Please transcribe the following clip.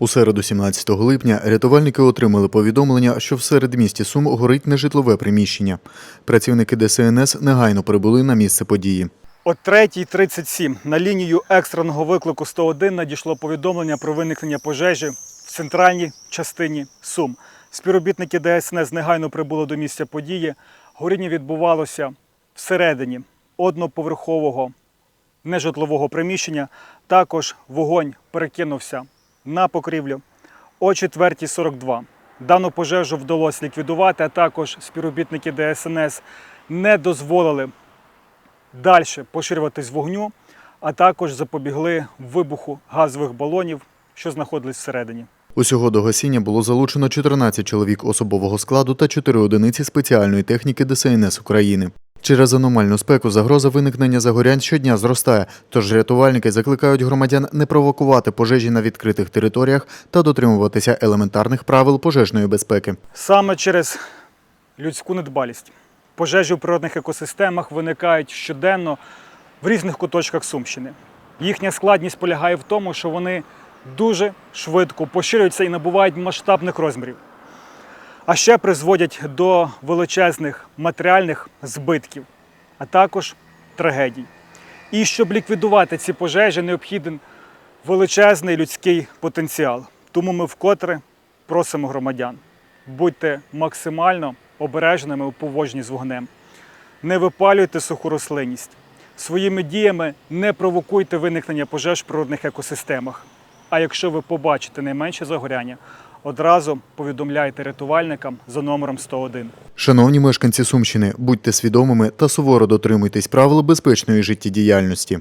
У середу, 17 липня, рятувальники отримали повідомлення, що в середмісті Сум горить нежитлове приміщення. Працівники ДСНС негайно прибули на місце події. О 3.37 на лінію екстреного виклику 101 надійшло повідомлення про виникнення пожежі в центральній частині Сум. Співробітники ДСНС негайно прибули до місця події. Горіння відбувалося всередині одноповерхового нежитлового приміщення. Також вогонь перекинувся на покрівлю о 4.42. Дану пожежу вдалося ліквідувати, а також співробітники ДСНС не дозволили далі поширюватись вогню, а також запобігли вибуху газових балонів, що знаходились всередині. Усього до гасіння було залучено 14 чоловік особового складу та 4 одиниці спеціальної техніки ДСНС України. Через аномальну спеку загроза виникнення загорянь щодня зростає, тож рятувальники закликають громадян не провокувати пожежі на відкритих територіях та дотримуватися елементарних правил пожежної безпеки. Саме через людську недбалість пожежі в природних екосистемах виникають щоденно в різних куточках Сумщини. Їхня складність полягає в тому, що вони дуже швидко поширюються і набувають масштабних розмірів, а ще призводять до величезних матеріальних збитків, а також трагедій. І щоб ліквідувати ці пожежі, необхіден величезний людський потенціал. Тому ми вкотре просимо громадян, будьте максимально обережними у поводженні з вогнем. Не випалюйте суху рослинність. Своїми діями не провокуйте виникнення пожеж в природних екосистемах. А якщо ви побачите найменше загоряння, одразу повідомляйте рятувальникам за номером 101. Шановні мешканці Сумщини, будьте свідомими та суворо дотримуйтесь правил безпечної життєдіяльності.